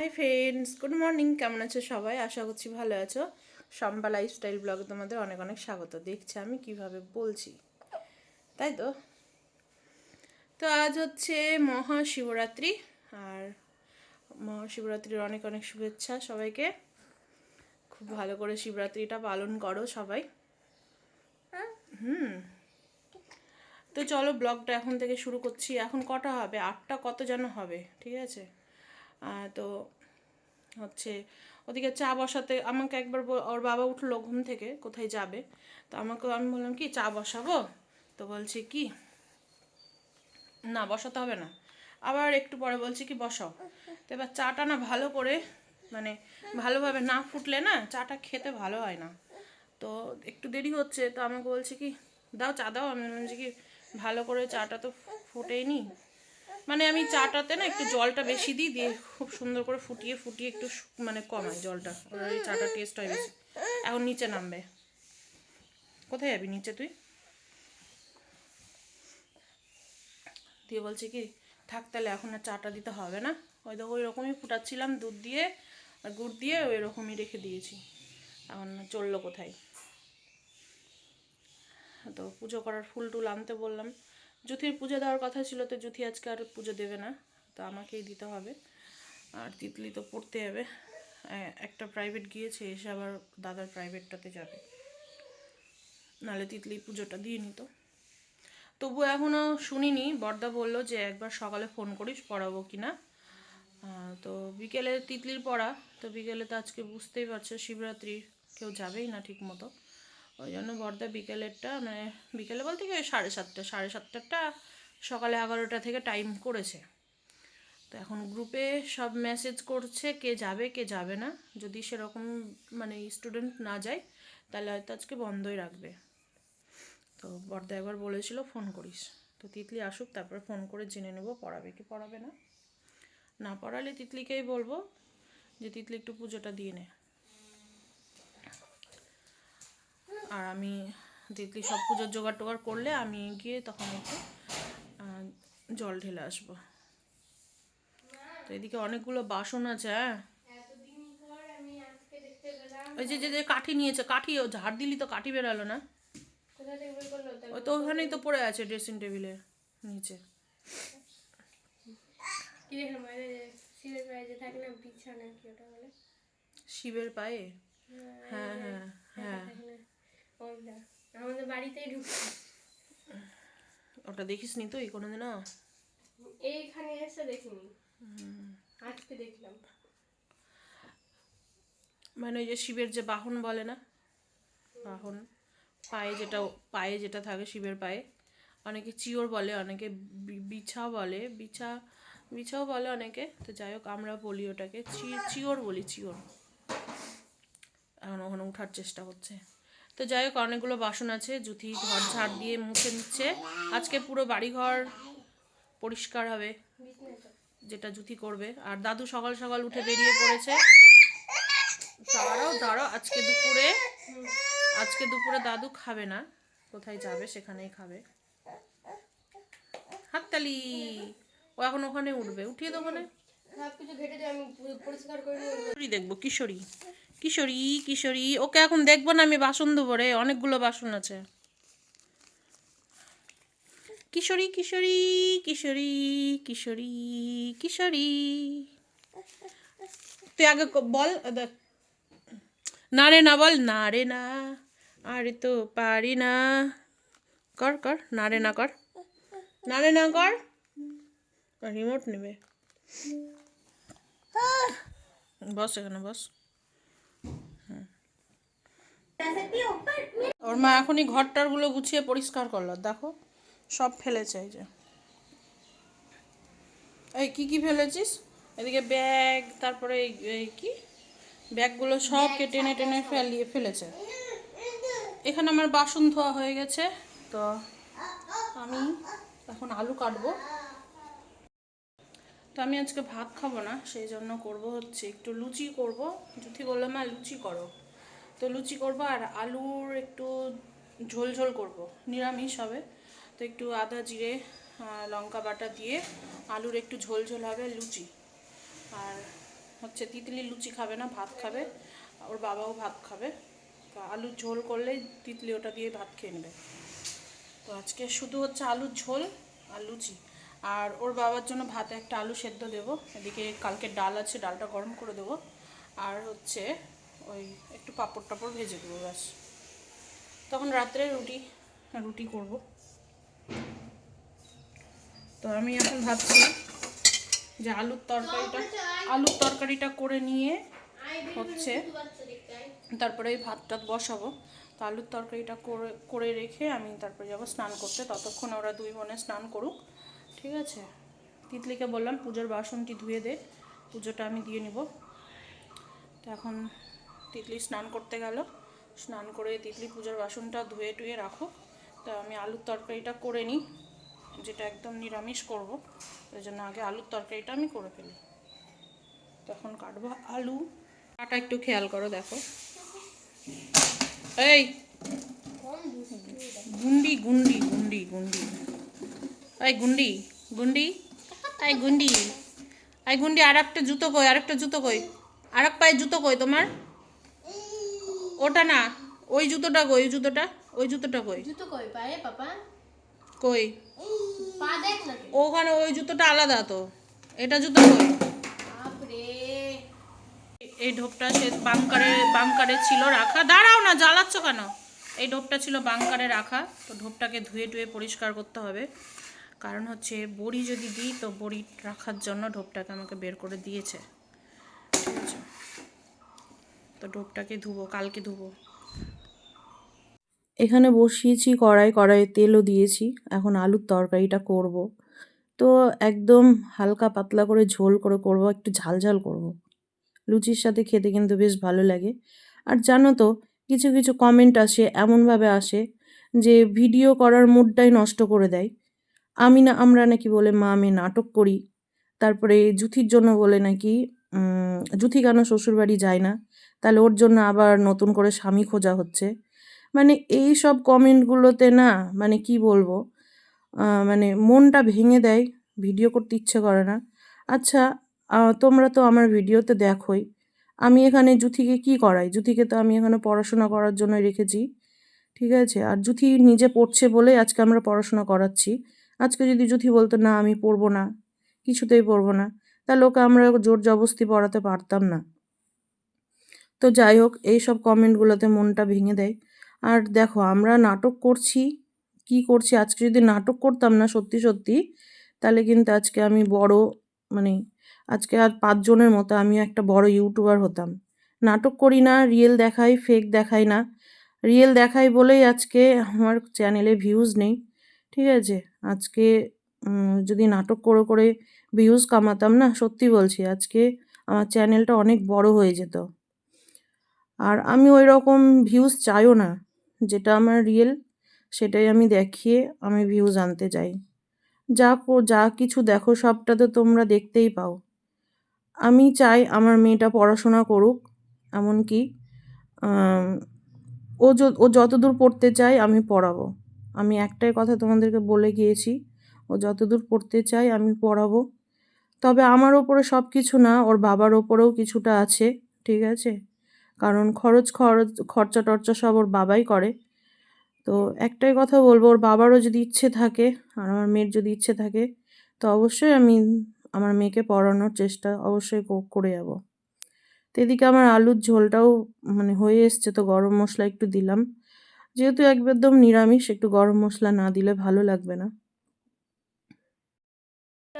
Hi friends good morning কেমন আছো সবাই? আশা করছি ভালো আছো। শম্পা লাইফস্টাইল ব্লগে তোমাদের অনেক অনেক স্বাগত। দেখছি আমি কীভাবে বলছি। তাই তো? তো আজ হচ্ছে মহাশিবরাত্রি, আর মহাশিবরাত্রির অনেক অনেক শুভেচ্ছা সবাইকে। খুব ভালো করে শিবরাত্রিটা পালন করো সবাই। হুম। তো চলো ব্লগটা এখন থেকে শুরু করছি। এখন কটা হবে? আটটা কত যেন হবে? ঠিক আছে? তো হচ্ছে ওদিকে চা বসাতে আমাকে একবার ওর বাবা উঠল ঘুম থেকে, কোথায় যাবে? তো আমাকে আমি বললাম, কি, চা বসাবো? তো বলছে, কি? না, বসাতে হবে না। আবার একটু পরে বলছে, কি, বসাও। তো এবার চাটা না ভালো করে মানে ভালোভাবে না ফুটলে না চাটা খেতে ভালো হয় না। তো একটু দেরি হচ্ছে, তো আমাকে বলছে, কি, দাও চা দাও। আমি বলছি কি, ভালো করে চাটা তো ফুটেই নি মানে আমি চাটাতে না একটু জলটা বেশি দিই, দিয়ে খুব সুন্দর করে ফুটিয়ে ফুটিয়ে একটু মানে কমাই জলটা। চাটা টেস্ট হয় বেশি। এখন নিচে নামবে। কোথায় যাবি নিচে তুই? দিয়ে বলছে কি, থাক তাহলে এখন আর চাটা দিতে হবে না। ওই তো ওই রকমই ফুটাচ্ছিলাম দুধ দিয়ে, আর গুড় দিয়ে ওই রকমই রেখে দিয়েছি। এখন চলল কোথায়? তো পুজো করার ফুল টুল আনতে বললাম। জুথির পুজো দেওয়ার কথা ছিল তো জুথি আজকে আর পুজো দেবে না, তো আমাকেই দিতে হবে। আর তিতলি তো পড়তে যাবে একটা প্রাইভেট গিয়েছে, এসে আবার দাদার প্রাইভেটটাতে যাবে। নাহলে তিতলি পুজোটা দিয়ে নিত। তবু এখনও শুনিনি, বর্দা বলল যে একবার সকালে ফোন করিস, পড়াবো কি না তো বিকেলে তিতলির পড়া, তো বিকেলে তো আজকে বুঝতেই পারছ, শিবরাত্রি কেউ যাবেই না ঠিক মতো ওই জন্য বর্দা বিকেলেরটা মানে বিকেলে বলতে কি ওই সাড়ে সাতটা, সাড়ে সাতটাটা সকালে এগারোটা থেকে টাইম করেছে। তো এখন গ্রুপে সব মেসেজ করছে, কে যাবে কে যাবে না। যদি সেরকম মানে স্টুডেন্ট না যায়, তাহলে হয়তো আজকে বন্ধই রাখবে। তো বর্দা একবার বলেছিল ফোন করিস। তো তিতলি আসুক, তারপরে ফোন করে জেনে নেব, পড়াবে কি পড়াবে না। না পড়ালে তিতলিকেই বলব যে তিতলি একটু পুজোটা দিয়ে নে। আর আমি তিতলি সব পুজোর জোগাড় টোগাড় করলে আমি গিয়ে তখন একটু জল ঢেলে আসব। তো এদিকে অনেকগুলো বাসন আছে হ্যাঁ? ওই যে যে যে কাঠি নিয়েছে কাঠি ও ঝাড় দিলি তো কাঠি বেরালো না? ওই তো ওখানেই তো পড়ে আছে ড্রেসিং টেবিলে নিচে। শিবের পায়ে? হ্যাঁ হ্যাঁ হ্যাঁ না ওইটা আমাদের বাড়িতেই ঢুকছে। ওটা দেখিস নি তুই কোনোদিনও? এইখানে এসে দেখিনি। আজকে দেখলাম। মানে ওই যে শিবের যে বাহন বলে না? বাহন। পায়ে যেটা পায়ে যেটা থাকে শিবের পায়ে অনেকে চিওর বলে অনেকে বিছা বলে বিছা বিছাও বলে অনেকে। তো যাই হোক আমরা বলি ওটাকে চিওর বলি চিওর। এখন ওখানে ওঠার চেষ্টা করছে তো যাই হোক অনেকগুলো বাসন আছে জুথি ঘর ঝাড় দিয়ে মুছে নিচ্ছে। আজকে পুরো বাড়িঘর পরিষ্কার হবে যেটা জুথি করবে। আর দাদু সকাল সকাল উঠে বেরিয়ে পড়েছে। দাঁড়াও দাঁড়াও আজকে দুপুরে আজকে দুপুরে দাদু খাবে না। কোথায় যাবে সেখানেই খাবে। হাততালি! ও এখন ওখানে উঠবে। উঠিয়ে দেবো না সব কিছু ঘেটে দিয়ে আমি পুরো পরিষ্কার করে নিয়ে কিশোরী দেখব কিশোরী। কিশোরী কিশোরী, ওকে এখন দেখব না আমি বাসন দেবো রে অনেকগুলো বাসন আছে। কিশোরী কিশোরী কিশোরী কিশোরী কিশোরী। তুই আগে বল। না রে না বল, না রে না, আরে তো পারি না। কর কর, না রে না কর। না রে না কর। রিমোট নেবে। বস এখানে, বস। ওর মা এখনই ঘরটারগুলো গুছিয়ে পরিষ্কার করল দেখো সব ফেলেছে এই যে। এই কি কি ফেলেছিস? এদিকে ব্যাগ তারপরে এই কি? ব্যাগগুলো সব কে টেনে টেনে ফেলিয়ে ফেলেছে। এখানে আমার বাসন ধোয়া হয়ে গেছে তো আমি এখন আলু কাটবো। তো আমি আজকে ভাত খাব না সেই জন্য করব হচ্ছে একটু লুচি করব। জুথি বলল মা লুচি করো। তো লুচি করব আর আলুর একটু ঝোল ঝোল করব, নিরামিষ হবে। তো একটু আদা, জিরে লঙ্কা বাটা দিয়ে আলুর একটু ঝোল ঝোল হবে লুচি। আর হচ্ছে তিতলি লুচি খাবে না, ভাত খাবে। ওর বাবাও ভাত খাবে। তো আলুর ঝোল করলেই তিতলি ওটা দিয়ে ভাত খেয়ে নেবে। তো আজকে শুধু হচ্ছে আলুর ঝোল আর লুচি। আর ওর বাবার জন্য ভাতে একটা আলু সেদ্ধ দেবো। এদিকে কালকে ডাল আছে, ডালটা গরম করে দেবো। আর হচ্ছে ওই একটু পাঁপড় টাপড় ভেজে দেবো ব্যাস। তখন রাত্রে রুটি রুটি করব। তো আমি এখন ভাবছি যে আলুর তরকারিটা আলুর তরকারিটা করে নিয়ে হচ্ছে তারপরে ওই ভাত টাত বসাবো। তো আলুর তরকারিটা করে করে রেখে আমি তারপরে যাব স্নান করতে। ততক্ষণ ওরা দুই বোনে স্নান করুক, ঠিক আছে? তিতলিকে বললাম, পুজোর বাসনটি ধুয়ে দে, পুজোটা আমি দিয়ে নিব। তো এখন তিতলি স্নান করতে গেল। স্নান করে তিতলি পুজোর বাসনটা ধুয়ে টুয়ে রাখো। তা আমি আলুর তরকারিটা করে নিই, যেটা একদম নিরামিষ করব। ওই জন্য আগে আলুর তরকারিটা আমি করে ফেলি। তখন কাটবো আলু। কাটা একটু খেয়াল করো, দেখো। এই! গুন্ডি গুন্ডি গুন্ডি গুন্ডি। এই, গুন্ডি গুন্ডি। এই গুন্ডি। এই, গুন্ডি আর একটা জুতো কই আর একটা জুতো কই। আর এক পায়ে জুতো কই তোমার? ওটা না ওই জুতোটা কই ওই জুতোটা ওই জুতোটা কই? জুতো কই? পায়ে পাপা? কই? পা দেখ না ওখানে ওই জুতোটা আলাদা তো। এটা জুতো কই? বাপরে। এই ঢোপটা সে বাংকারে বাংকারে ছিল রাখা। দাঁড়াও না জ্বালাচ্ছ কেন? এই ঢোপটা ছিল বাংকারে রাখা তো ঢোপটাকে ধুয়ে টুয়ে পরিষ্কার করতে হবে। কারণ হচ্ছে বড়ি যদি দিই তো বড়ি রাখার জন্য ঢোপটাকে আমাকে বের করে দিয়েছে। তো ঢোপটাকে ধুবো, কালকে ধুবো। এখানে বসিয়েছি কড়াই, কড়াইয়ে তেলও দিয়েছি। এখন আলুর তরকারিটা করব। তো একদম হালকা পাতলা করে ঝোল করে করব, একটু ঝাল ঝাল করব। লুচির সাথে খেতে কিন্তু বেশ ভালো লাগে। আর জানো তো, কিছু কিছু কমেন্ট আসে, এমনভাবে আসে যে ভিডিও করার মুডটাই নষ্ট করে দেয়। আমি না, আমরা নাকি বলে মা, আমি নাটক করি। তারপরে জুথির জন্য বলে নাকি জুথি কেন শ্বশুরবাড়ি যায় না। তাহলে ওর জন্য আবার নতুন করে স্বামী খোঁজা হচ্ছে। মানে এই সব কমেন্টগুলোতে না মানে কি বলব? মানে মনটা ভেঙে দেয় ভিডিও করতে ইচ্ছে করে না। আচ্ছা তোমরা তো আমার ভিডিওতে দেখোই। আমি এখানে জুথিকে কি করাই? জুথিকে তো আমি এখানে পড়াশোনা করার জন্য রেখেছি। ঠিক আছে? আর জুথি নিজে পড়ছে বলেই আজকে আমরা পড়াশোনা করাচ্ছি। আজকে যদি জুথি বলতো, না, আমি পড়ব না। কিছুতেই পড়ব না। তাহলে ওকে আমরা জোর জবস্তি পড়াতে পারতাম না। তো যাই হোক, এই সব কমেন্টগুলোতে মনটা ভেঙে দেয়। আর দেখো, আমরা নাটক করছি, কি করছি? আজকে যদি নাটক করতাম না সত্যি সত্যি, তাহলে কিন্তু আজকে আমি বড় মানে আজকে আর পাঁচজনের মতো আমি একটা বড় ইউটিউবার হতাম। নাটক করি না রিয়েল দেখাই ফেক দেখাই না। রিয়েল দেখাই বলেই আজকে আমার চ্যানেলে ভিউজ নেই। ঠিক আছে? আজকে যদি নাটক করে করে ভিউজ কামাতাম না? সত্যি বলছি, আজকে আমার চ্যানেলটা অনেক বড় হয়ে যেত। আর আমি ওই রকম ভিউজ চাইও না, যেটা আমার রিয়েল সেটাই আমি দেখিয়ে আমি ভিউজ আনতে চাই। যা যা কিছু দেখো সবটা তো তোমরা দেখতেই পাও। আমি চাই আমার মেয়েটা পড়াশোনা করুক, এমনকি ও ও যতদূর পড়তে চায় আমি পড়াবো। আমি একটাই কথা তোমাদেরকে বলে গিয়েছি, ও যতদূর পড়তে চায় আমি পড়াবো। তবে আমার ওপরে সব কিছু না, ওর বাবার ওপরেও কিছুটা আছে, ঠিক আছে? কারণ খরচ খরচ, খরচা টরচা সব ওর বাবাই করে। তো একটাই কথা বলব, ওর বাবারও যদি ইচ্ছে থাকে, আর আমার মেয়ের যদি ইচ্ছে থাকে, তো অবশ্যই আমি আমার মেয়েকে পড়ানোর চেষ্টা অবশ্যই করে যাব। তো এদিকে আমার আলুর ঝোলটাও মানে হয়ে এসছে, তো গরম মশলা একটু দিলাম। যেহেতু একদম নিরামিষ, একটু গরম মশলা না দিলে ভালো লাগবে না।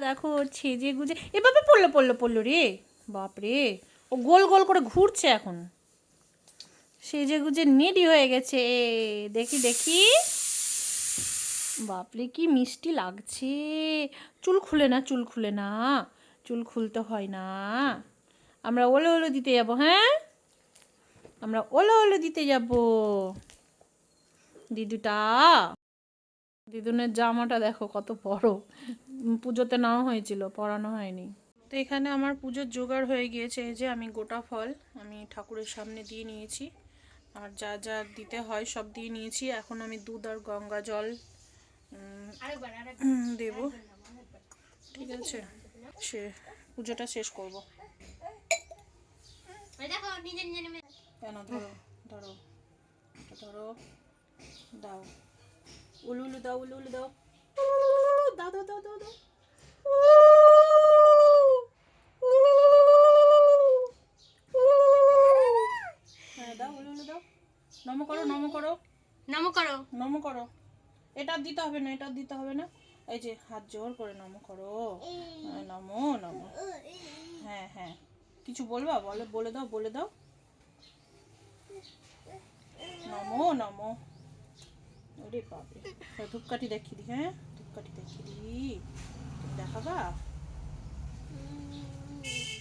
দেখো ছেজে গুজে। এ বাবা পড়ল পড়ল পড়ল রে। বাপরে। ও গোল গোল করে ঘুরছে এখন। সেজে গুজে নেডি হয়ে গেছে। দেখি দেখি। বাপরে, কি মিষ্টি লাগছে। চুল খুলে না, চুল খুলে না। চুল খুলতে হয় না। আমরা ওলো ওলো দিতে যাব হ্যাঁ? আমরা ওলো ওলো দিতে যাব। দিদুটা, দিদুনের জামাটা দেখো কত বড়। পুজোতে নেওয়া হয়েছিল পরানো হয়নি। তো এখানে আমার পুজোর জোগাড় হয়ে গিয়েছে এই যে আমি গোটা ফল আমি ঠাকুরের সামনে দিয়ে নিয়েছি। আর যা যা দিতে হয় সব দিয়ে নিয়েছি। এখন আমি দুধ আর গঙ্গা জল দেব। ঠিক আছে সে পুজোটা শেষ করব। কেন ধরো ধরো ধরো দাও। উলু উলু দাও উলু উলু দাও। দাও দাও দাও দাও দাও। হ্যাঁ নম করো নম করো। নম করো। নম করো। এটা দিতে হবে না এটা দিতে হবে না। এই যে হাত জোর করে নম করো। হ্যাঁ, নমো নমো। হ্যাঁ হ্যাঁ। কিছু বলবা? বলে বলে দাও বলে দাও। নমো নমো। ওরে বাপরে। তা ধূপকাঠি দেখিয়ে দি হ্যাঁ। ধূপকাঠি দেখিয়ে দি দেখাবা?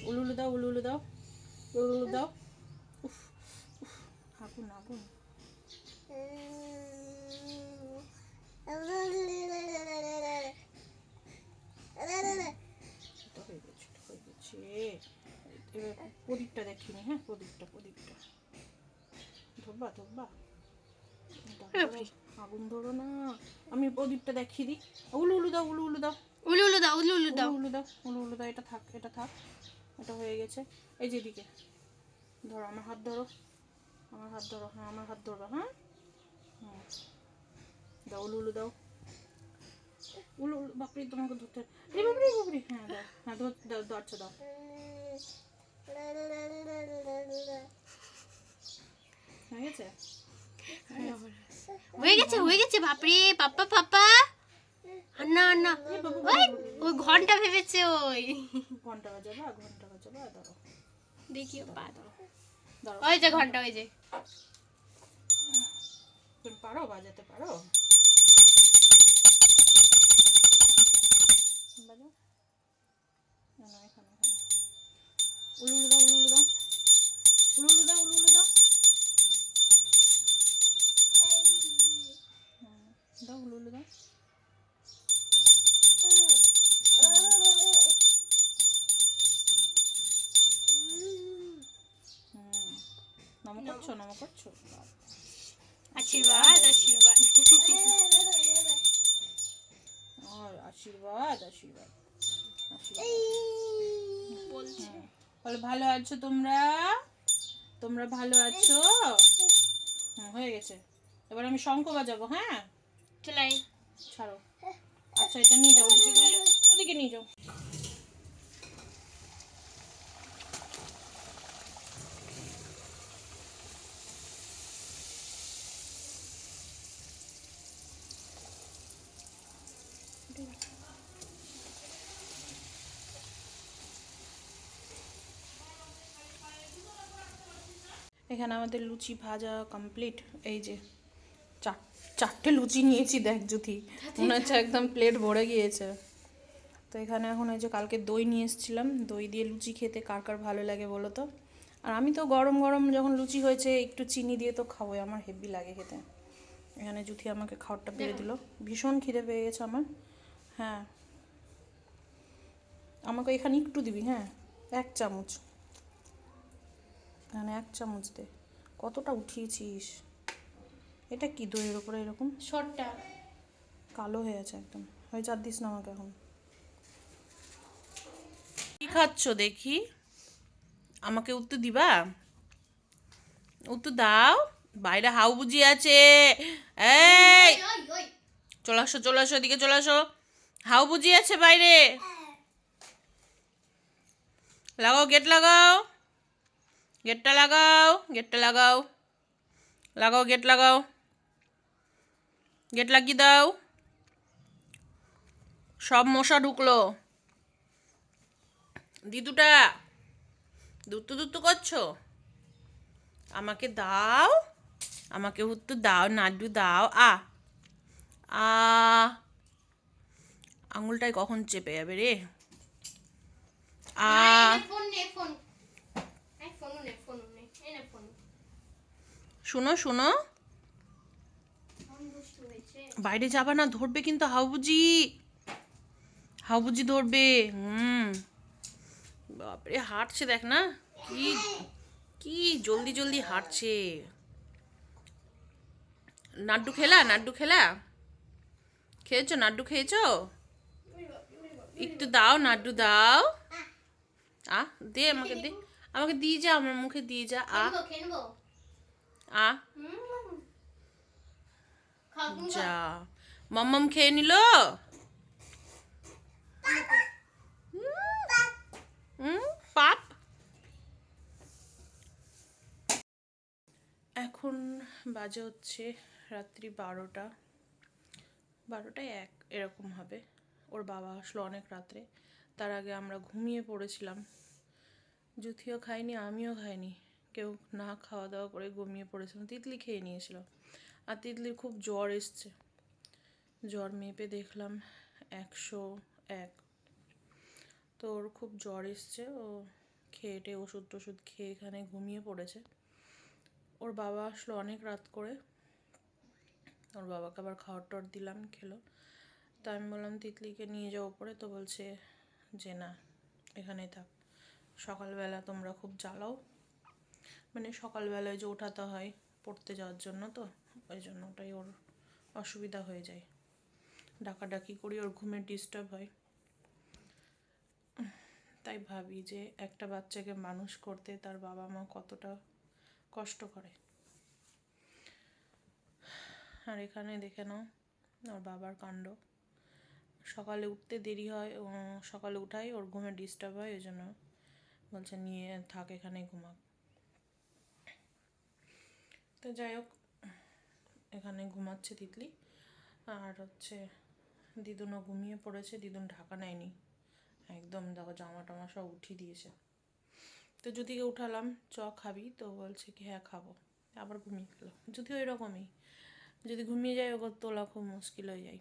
উলু উলু দাও উলু উলু দাও উলু উলু দাও। উফ উফ আগুন আগুন। প্রদীপটা দেখিনি হ্যাঁ প্রদীপটা প্রদীপটা। ধরবা ধরবা। ধরো, আগুন ধরো না। আমি প্রদীপটা দেখিয়ে দিই। উলু উলু দাও উলু উলু দাও। উলু উলু দাও উলু উলু দাও। উলু দাও উলু উলু দাও এটা থাক এটা থাক। এটা হয়ে গেছে। এই যে এদিকে। ধরো আমার হাত ধরো। আমার হাত ধরো হ্যাঁ আমার হাত ধরো হ্যাঁ। হুম। দাও উলু উলু দাও। উলু উলু বাপরে তোমাকে ধরতে রে বাপরে বাপরে। হ্যাঁ দাও হ্যাঁ ধর দাও দাও আচ্ছা দাও। হয়ে গেছে। হয়ে গেছে হয়ে গেছে বাপরে পাপ্পা পাপ্পা আন্না আন্না। ওই ওই ঘণ্টা ভেবেছে ওই। ঘণ্টা বাজাবা ঘণ্টা বাজাবা দাঁড়ো দেখি পা দাও ওই যে ঘণ্টা ওই যে। তুমি পারো বাজাতে পারো? বাজাও। না না এখানে এখানে। উলু উলু দাও উলু উলু দাও উলু উলু দাও উলু নম করছ নম করছ আশীর্বাদ। আশীর্বাদ। আর আশীর্বাদ আশীর্বাদ। আশীর্বাদ বলছে। ভালো আছো তোমরা? তোমরা ভালো আছো? হুম, হয়ে গেছে। এবার আমি শঙ্খ বাজাবো হ্যাঁ? চলাই ছাড়ো। আচ্ছা এটা নিয়ে যাও। ওদিকে নিয়ে যাও। এখানে আমাদের লুচি ভাজা কমপ্লিট এই যে চার চারটে লুচি নিয়েছি দেখ জুথি মনে হচ্ছে একদম প্লেট ভরে গিয়েছে। তো এখানে এখন এই যে কালকে দই নিয়ে এসেছিলাম। দই দিয়ে লুচি খেতে কার কার ভালো লাগে বলো তো? আর আমি তো গরম গরম যখন লুচি হয়েছে একটু চিনি দিয়ে তো খাবোই আমার হেভি লাগে খেতে। এখানে জুথি আমাকে খাওয়ারটা বেড়ে দিল। ভীষণ খিদে পেয়ে গেছে আমার। হ্যাঁ। আমাকে এখানে একটু দিবি হ্যাঁ? এক চামচ। এখানে এক চামচ দে। কতটা উঠিয়েছিস? এটা কি দইয়ের ওপরে এরকম? শর্টটা। কালো হয়ে আছে একদম। হয়ে চার দিস না আমাকে এখন। কি খাচ্ছ দেখি? আমাকে উত্তর দিবা? উত্তর দাও। বাইরে হাউ বুঝি আছে। এই! চলে আসো চলে আসো এদিকে চলে আসো। হাউ বুঝি আছে বাইরে? লাগাও গেট লাগাও। গেটটা লাগাও গেটটা লাগাও। লাগাও গেট লাগাও। গেট লাগিয়ে দাও। সব মশা ঢুকলো। দিদুটা দুত্তু দুত্তু করছ? আমাকে দাও। আমাকে হুত্তু দাও, নাড্ডু দাও। আ। আ। আঙুলটায় কখন চেপে যাবে রে? আ শুনো শুনো। বাইরে যাবা না ধরবে কিন্তু হাউবুজি হাউবুজি ধরবে হুম। বাপরে হাঁটছে দেখ না। কি কি জলদি জলদি হাঁটছে। নাড্ডু খেলা নাড্ডু খেলা? খেয়েছো নাড্ডু খেয়েছো? একটু দাও নাড্ডু দাও। আ দে আমাকে দে। আমাকে দিয়ে যা আমার মুখে দিয়ে যা। আ। যা। মাম্মাম খেয়ে নিল? হুম পাপ। এখন বাজে হচ্ছে রাত্রি বারোটা। বারোটায় এক এরকম হবে। ওর বাবা আসলো অনেক রাত্রে। তার আগে আমরা ঘুমিয়ে পড়েছিলাম। জুথিও খাইনি, আমিও খাইনি। কেউ না খাওয়া দাওয়া করে ঘুমিয়ে পড়েছিলাম তিতলি খেয়ে নিয়েছিল। আর তিতলির খুব জ্বর এসছে। জ্বর মেপে দেখলাম একশো এক। তো ওর খুব জ্বর এসছে। ও খেয়ে ওষুধ টষুধ খেয়ে এখানে ঘুমিয়ে পড়েছে। ওর বাবা আসলো অনেক রাত করে। ওর বাবাকে আবার খাওয়ার টর দিলাম, খেলো। তো আমি বললাম, তিতলিকে নিয়ে যাও উপরে তো বলছে যে না, এখানেই থাক। সকালবেলা তোমরা খুব জ্বালাও। মানে সকালবেলায় যে ওঠাতে হয় পড়তে যাওয়ার জন্য তো, ওই জন্য ওটাই ওর অসুবিধা হয়ে যায়। ডাকাডাকি করি, ওর ঘুমের ডিস্টার্ব হয়। তাই ভাবি যে একটা বাচ্চাকে মানুষ করতে তার বাবা মা কতটা কষ্ট করে। আর এখানে দেখে নাও, ওর বাবার কাণ্ড। সকালে উঠতে দেরি হয় সকালে উঠাই, ওর ঘুমে ডিস্টার্ব হয়, ওই জন্য বলছে নিয়ে থাক এখানে ঘুমাক। তো যাই হোক, এখানে ঘুমাচ্ছে তিতলি। আর হচ্ছে দিদুনও ঘুমিয়ে পড়েছে, দিদুন ঢাকা নেয়নি। একদম দেখো জামা টামা সব উঠিয়ে দিয়েছে। তো যদিকে উঠালাম, চ খাবি, তো বলছে কি হ্যাঁ খাব। আবার ঘুমিয়ে গেল। যদি ওই রকমই যদি ঘুমিয়ে যায় ওকে তোলা খুব মুশকিল হয়ে যায়।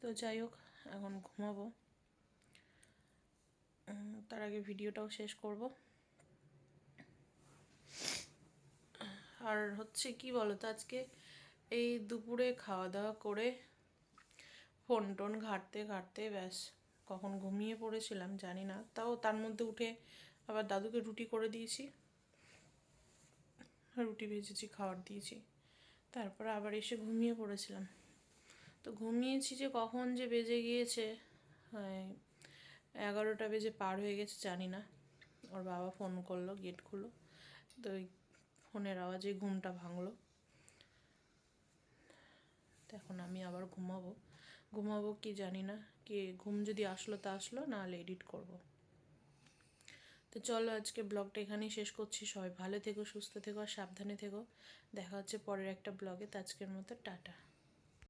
তো যাই হোক, এখন ঘুমাবো। তার আগে ভিডিওটাও শেষ করব। আর হচ্ছে কি তো আজকে এই দুপুরে খাওয়া দাওয়া করে ফোন টোন ঘাঁটতে ঘাঁটতে ব্যাস, কখন ঘুমিয়ে পড়েছিলাম, জানি না। তাও তার মধ্যে উঠে আবার দাদুকে রুটি করে দিয়েছি। রুটি ভেজেছি খাবার দিয়েছি। তারপর আবার এসে ঘুমিয়ে পড়েছিলাম। তো ঘুমিয়েছি যে কখন যে বেজে গিয়েছে এগারোটা বেজে পার হয়ে গেছে, জানি না। ওর বাবা ফোন করল গেট খুললো, তো ওই ফোনের আওয়াজে ঘুমটা ভাঙলো। এখন আমি আবার ঘুমাবো। ঘুমাবো কি জানি না, কি ঘুম যদি আসলো তা আসলো, নাহলে এডিট করব। তো চলো আজকে ব্লগটা এখানেই শেষ করছি। সবাই ভালো থেকো, সুস্থ থেকো আর সাবধানে থেকো। দেখা হচ্ছে পরের একটা ব্লগে তো আজকের মতো টাটা।